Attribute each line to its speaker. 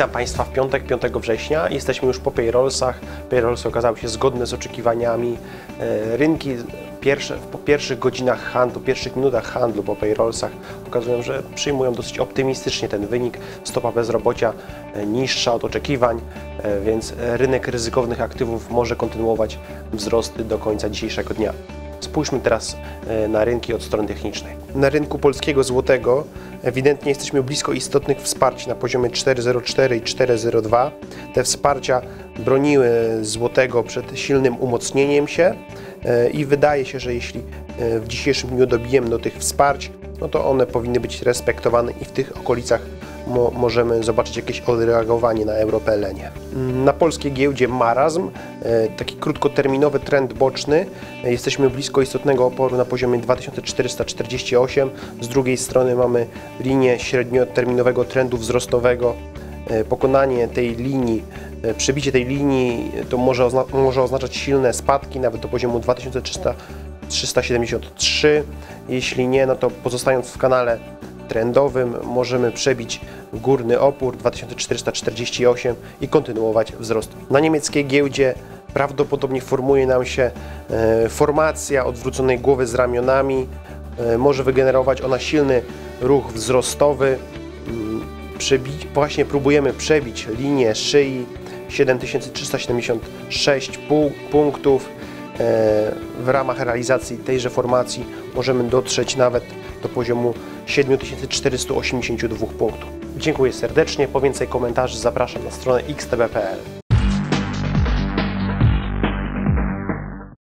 Speaker 1: Witam Państwa w piątek, 5 września. Jesteśmy już po payrollsach. Payrollsy okazały się zgodne z oczekiwaniami. E, Rynki pierwsze, po pierwszych godzinach handlu, pierwszych minutach handlu po payrollsach pokazują, że przyjmują dosyć optymistycznie ten wynik. Stopa bezrobocia e, niższa od oczekiwań, e, więc rynek ryzykownych aktywów może kontynuować wzrosty do końca dzisiejszego dnia. Spójrzmy teraz e, na rynki od strony technicznej. Na rynku polskiego złotego ewidentnie jesteśmy blisko istotnych wsparć na poziomie 4,04 i 4,02. Te wsparcia broniły złotego przed silnym umocnieniem się e, i wydaje się, że jeśli e, w dzisiejszym dniu dobijemy do tych wsparć, no to one powinny być respektowane i w tych okolicach mo możemy zobaczyć jakieś odreagowanie na EuroPLN-ie. Na polskiej giełdzie marazm, e, taki krótkoterminowy trend boczny. Jesteśmy blisko istotnego oporu na poziomie 2448. Z drugiej strony mamy linię średnioterminowego trendu wzrostowego. E, Pokonanie tej linii, e, przebicie tej linii to może, ozna może oznaczać silne spadki nawet do poziomu 2300 373. Jeśli nie, no to pozostając w kanale trendowym możemy przebić górny opór 2448 i kontynuować wzrost. Na niemieckiej giełdzie prawdopodobnie formuje nam się e, formacja odwróconej głowy z ramionami. E, Może wygenerować ona silny ruch wzrostowy. Mm, Przebić, właśnie próbujemy przebić linię szyi 7376 pu- punktów. E, W ramach realizacji tejże formacji możemy dotrzeć nawet do poziomu 7482 punktów. Dziękuję serdecznie. Po więcej komentarzy zapraszam na stronę xtb.pl.